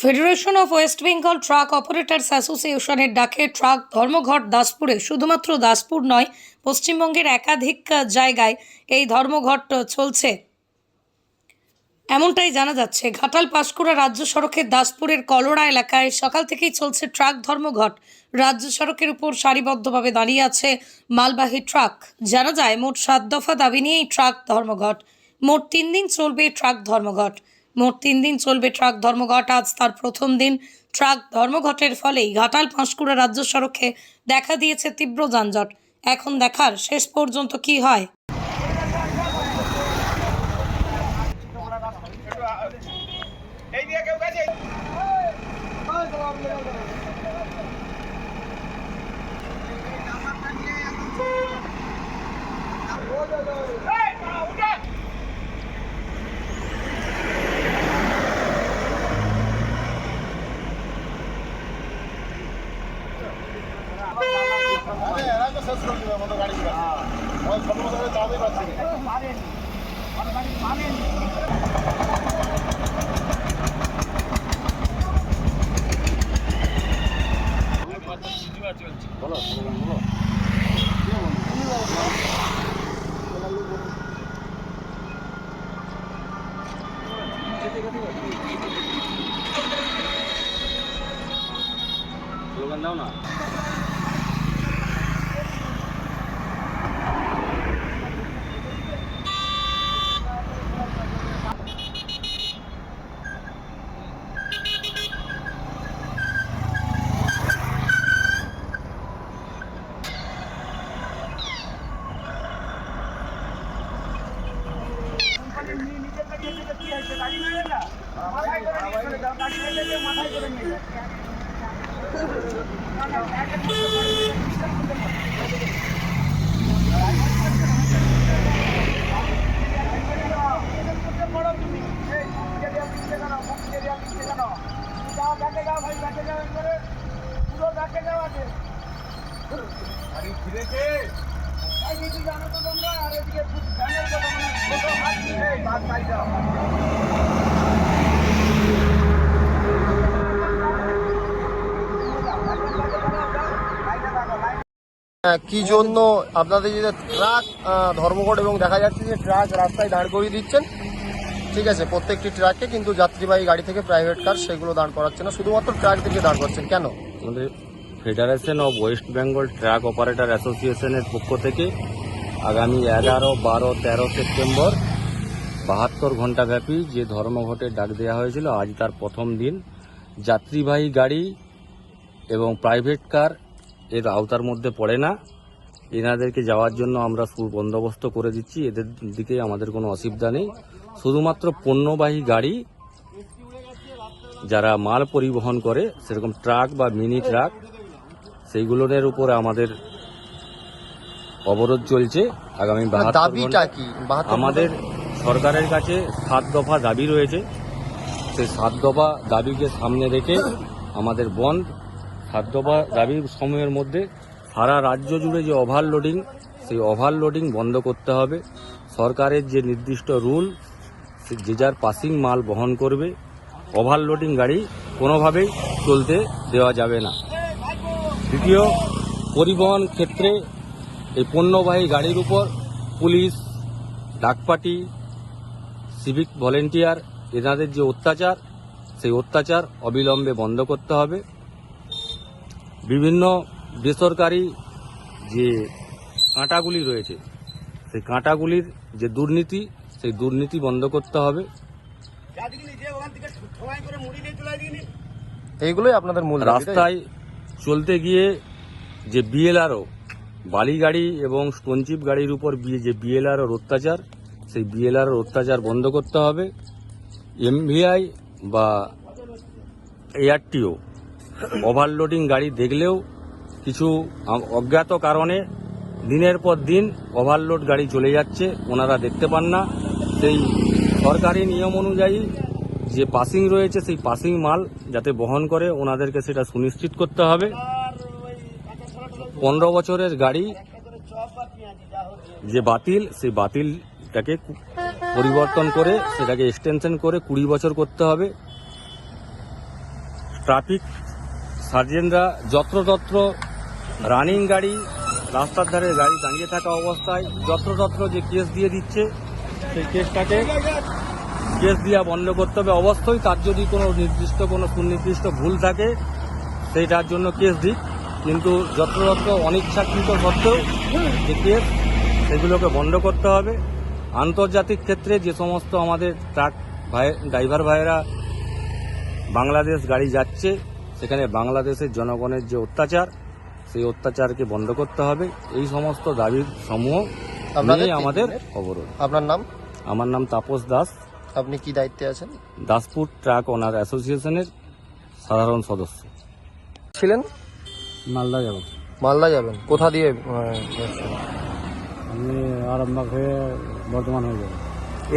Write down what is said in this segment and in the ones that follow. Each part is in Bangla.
Federation of West Bengal truck operators অ্যাসোসিয়েশনের ডাকে ট্রাক ধর্মঘট দাসপুরে, শুধুমাত্র দাসপুর নয়, পশ্চিমবঙ্গের একাধিক জায়গায় এই ধর্মঘট চলছে। এমনটাই জানা যাচ্ছে, ঘাটাল পাঁশকুড়া রাজ্য সড়কের দাসপুরের কলোড়া এলাকায় সকাল থেকেই চলছে ট্রাক ধর্মঘট। রাজ্য সড়কের উপর সারিবদ্ধভাবে দাঁড়িয়ে আছে মালবাহী ট্রাক জানা যায়, মোট সাত দফা দাবি নিয়ে এই ট্রাক ধর্মঘট। মোট তিন দিন চলবে ট্রাক ধর্মঘট। মোট তিন দিন চলবে ট্রাক ধর্মঘট। আজ তার প্রথম দিন ট্রাক ধর্মঘটের ফলেই ঘাটাল পাঁশকুড়া রাজ্য সড়কে দেখা দিয়েছে তীব্র যানজট। এখন দেখার শেষ পর্যন্ত কি হয়? এই কেউ এই, মা, উঠে। আরে এরা তো শেষ করে দিবে আমাদের গাড়ি ওই ছোট করে চালাতেই পারছি না স্লোগান দাও না মাথায় করে নিয়ে চলে যাও, গাড়ি নিয়ে যেতে মাথায় করে নিয়ে যাও। পড়ো তুমি। এই, মুখ দিয়ে পিছিয়ে কেন? মুখ দিয়ে পিছিয়ে কেন? যাও, ব্যাকে যাও ভাই, ব্যাকে যাও একবারে। পুরো ব্যাকে যাও আছে। এই দিকে জানো তো তোমরা, আর এদিকে ভ্যানের কথা মানে ছোট হাত দিয়ে, বাদ পাই যাও। কি জন্য আপনাদের যে ট্রাক ধর্মঘট এবং দেখা যাচ্ছে যে ট্রাক রাস্তায় দাঁড় করিয়ে দিচ্ছেন, ঠিক আছে, প্রত্যেকটি ট্রাকে কিন্তু যাত্রীবাহী গাড়ি থেকে প্রাইভেট কার সেগুলো দাঁড় করাচ্ছে না, শুধুমাত্র ট্রাক থেকে দাঁড় করছেন কেন? আমাদের federation of West Bengal truck operator অ্যাসোসিয়েশনের পক্ষ থেকে আগামী এগারো, বারো, তেরো সেপ্টেম্বর বাহাত্তর ঘণ্টা ব্যাপী যে ধর্মঘটের ডাক দেওয়া হয়েছিল, আজ তার প্রথম দিন। যাত্রীবাহী গাড়ি এবং প্রাইভেট কার এর আওতার মধ্যে পড়ে না। এনাদেরকে যাওয়ার জন্য আমরা সুবন্দোবস্ত করে দিচ্ছি। এদের দিকে আমাদের কোনো অসুবিধা নেই। শুধুমাত্র পণ্যবাহী গাড়ি যারা মাল পরিবহন করে সেরকম ট্রাক বা মিনি ট্রাক সেইগুলোর উপরে আমাদের অবরোধ চলছে আগামী দাবিটা কি? আমাদের সরকারের কাছে সাত দফা দাবি রয়েছে। সেই সাত দফা দাবিকে সামনে রেখে আমাদের বন্ধ সাত দফা দাবির সময়ের মধ্যে সারা রাজ্য জুড়ে যে ওভারলোডিং সেই ওভারলোডিং বন্ধ করতে হবে। সরকারের যে নির্দিষ্ট রুল যে যার পাসিং মাল বহন করবে ওভারলোডিং গাড়ি কোনোভাবেই চলতে দেওয়া যাবে না। দ্বিতীয়, পরিবহন ক্ষেত্রে এই পণ্যবাহী গাড়ির উপর পুলিশ, ডাকপাটি সিভিক ভলেন্টিয়ার এনাদের যে অত্যাচার, সেই অত্যাচার অবিলম্বে বন্ধ করতে হবে। বিভিন্ন বেসরকারি যে কাঁটাগুলি রয়েছে সেই কাঁটাগুলির যে দুর্নীতি সেই দুর্নীতি বন্ধ করতে হবে। এইগুলোই আপনাদের মূল রাস্তায় চলতে গিয়ে যে বিএলআরও বালি গাড়ি এবং স্টোনচিপ গাড়ির উপর বি- যে বিএলআরওর অত্যাচার সেই বিএলআরওর অত্যাচার বন্ধ করতে হবে। এমভিআই বা এআরটিও ওভারলোডিং গাড়ি দেখলেও কিছু অজ্ঞাত কারণে দিনের পর দিন ওভারলোড গাড়ি চলে যাচ্ছে, ওনারা দেখতে পান না। সেই সরকারি নিয়ম অনুযায়ী যে পাসিং রয়েছে, সেই পাসিং মাল যাতে বহন করে, ওনাদেরকে সেটা সুনিশ্চিত করতে হবে। পনেরো বছরের গাড়ি যে বাতিল, সেই বাতিলটাকে পরিবর্তন করে, সেটাকে এক্সটেনশন করে কুড়ি বছর করতে হবে। ট্রাফিক সার্জেন্টরা যত্রতত্র রানিং গাড়ি, রাস্তার ধারে গাড়ি দাঁড়িয়ে থাকা অবস্থায় যত্রতত্র যে কেস দিয়ে দিচ্ছে, সেই কেসটাকে কেস দেওয়া বন্ধ করতে হবে। অবশ্যই তার যদি কোনো নির্দিষ্ট, কোনো সুনির্দিষ্ট ভুল থাকে, সেইটার জন্য কেস দিক। কিন্তু যত্রতত্র অনিচ্ছাকৃত সত্ত্বেও যে কেস, সেগুলোকে বন্ধ করতে হবে। আন্তর্জাতিক ক্ষেত্রে যে সমস্ত আমাদের ট্রাক ভাই, ড্রাইভার ভাইয়েরা বাংলাদেশ গাড়ি যাচ্ছে সেখানে বাংলাদেশের জনগণের যে অত্যাচার সেই অত্যাচারকে বন্ধ করতে হবে। এই সমস্ত দাবির সমূহ নিয়ে আমাদের অবরোধ। আপনার নাম? আমার নাম তাপস দাস। আপনি কি দায়িত্বে আছেন? দাসপুর ট্রাক ওনার অ্যাসোসিয়েশনের সাধারণ সদস্য। ছিলেন? মালদা যাবেন। মালদা যাবেন। কোথা দিয়ে? আমি আরামবাগ হয়ে বর্ধমান হয়ে যাব।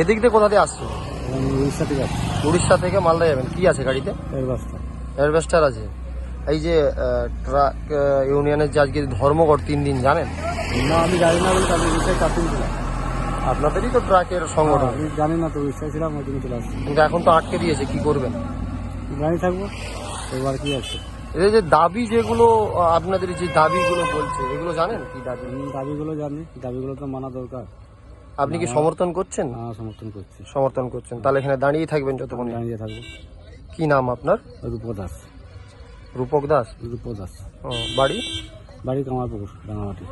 এদিক দিয়ে কোথা দিয়ে আসছেন? উড়িষ্যা থেকে উড়িষ্যা থেকে মালদা যাবেন। কি আছে গাড়িতে? অ্যাডভেস্টার আছে। এই যে ট্রাক ইউনিয়নের যে আজকে ধর্মঘট তিন দিন জানেন? না আমি জানি না আমি উড়িষ্যায় কাটিং ছিলাম আপনাদেরই তো ট্রাকের সংগঠন। আমি জানি না তো ছিলাম ওই জন্য চলে আসছি। কিন্তু এখন তো আটকে দিয়েছে কি করবেন? জানি থাকব এবার কি আছে? এই যে দাবি যেগুলো আপনাদের যে দাবিগুলো বলছে এগুলো জানেন কি দাবি? দাবিগুলো জানি দাবিগুলো তো মানা দরকার। আপনি কি সমর্থন করছেন? হ্যাঁ সমর্থন করছি। সমর্থন করছেন। তাহলে এখানে দাঁড়িয়ে থাকবেন যতক্ষণ দাঁড়িয়ে থাকব। কি নাম আপনার? রূপ দাস। রূপক দাস? রূপ দাস। ও, বাড়ি? বাড়ি কামারপুকুর রাঙামাটি।